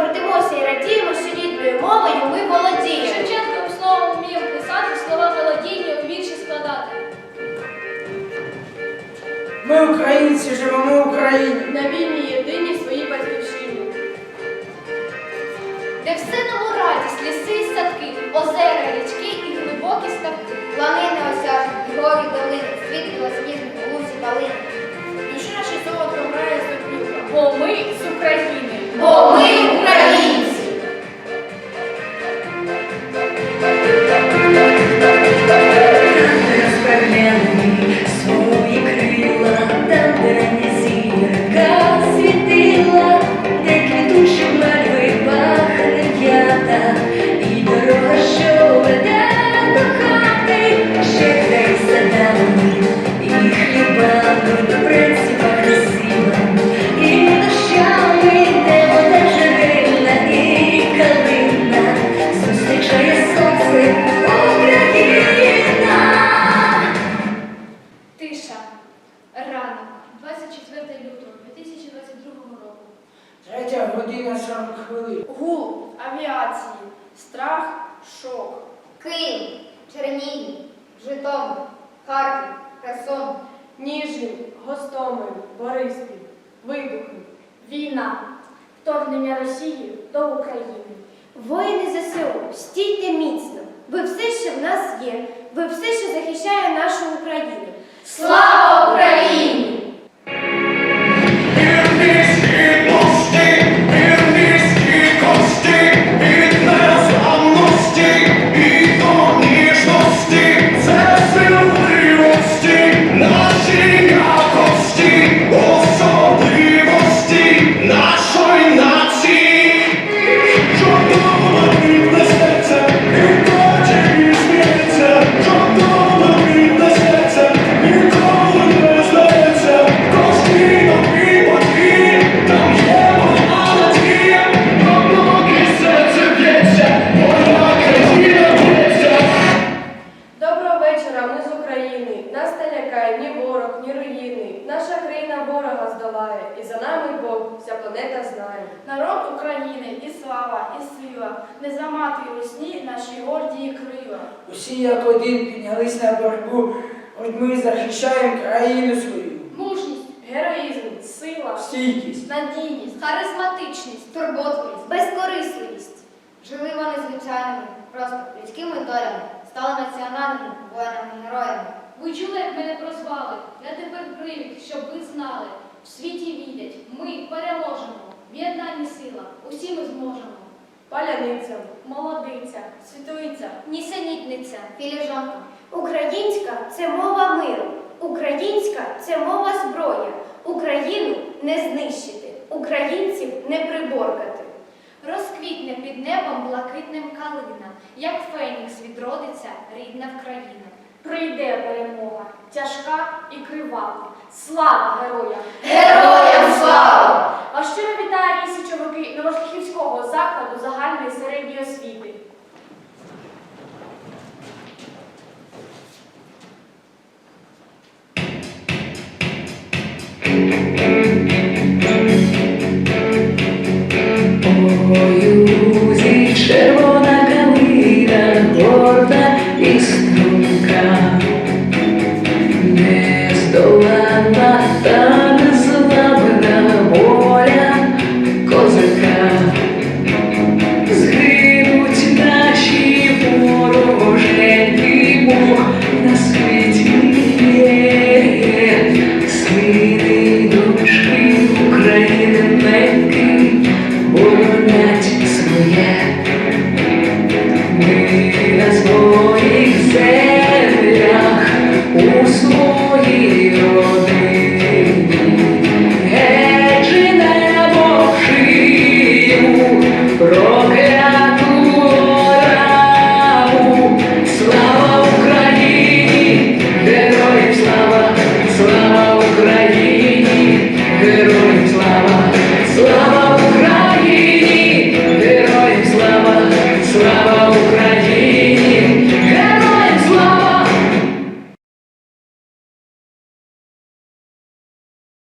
гордимося і радіємо, що рідною мовою ми володіємо. Шевченковим словом вміємо писати, слова мелодійні у вірші складати. Ми українці живемо в Україні. На війні єдині свої батьківщині. Де все нам у радість, ліси і садки, озера, річки і глибокі ставки. Лани неосяжні, і горі долини, світ білосніжних, 24 лютого 2022 року. Третя година 40 хвилин. Гул авіації. Страх, шок. Київ, Чернігів, Житомир, Харків, Херсон. Ніжин, Гостомель, Бориспіль, вибухи, війна, вторгнення Росії до України. Воїни ЗСУ, стійте міцно. Ви все, що в нас є. Ви все, що захищає нашу Україну. Слава здолає, і за нами Бог, вся планета знає. Народ України і слава, і сила, не замати русні наші гордії крила. Усі як один піднялись на боротьбу, от ми захищаємо країну свою. Мужність, героїзм, сила, Стійкість. надійність, харизматичність. Турботливість, безкорисливість. Жили вони звичайними, просто людськими долями, стали національними воїнами-героями. Ви чули, як мене прозвали? Я тепер привід, щоб ви знали. В світі відять, ми В сила, усі ми зможемо. Паляниця, молодиця, світовиця. Нісенітниця, філіжанка. Українська це мова миру. Українська це мова зброя. Україну не знищити, українців не приборкати. Розквітне під небом блакитним калина, як фенікс відродиться рідна Вкраїна. Прийде перемога, тяжка і кривава. Слава героям! Героям слава! Вас щиро minhas vidas. Let's go, to say.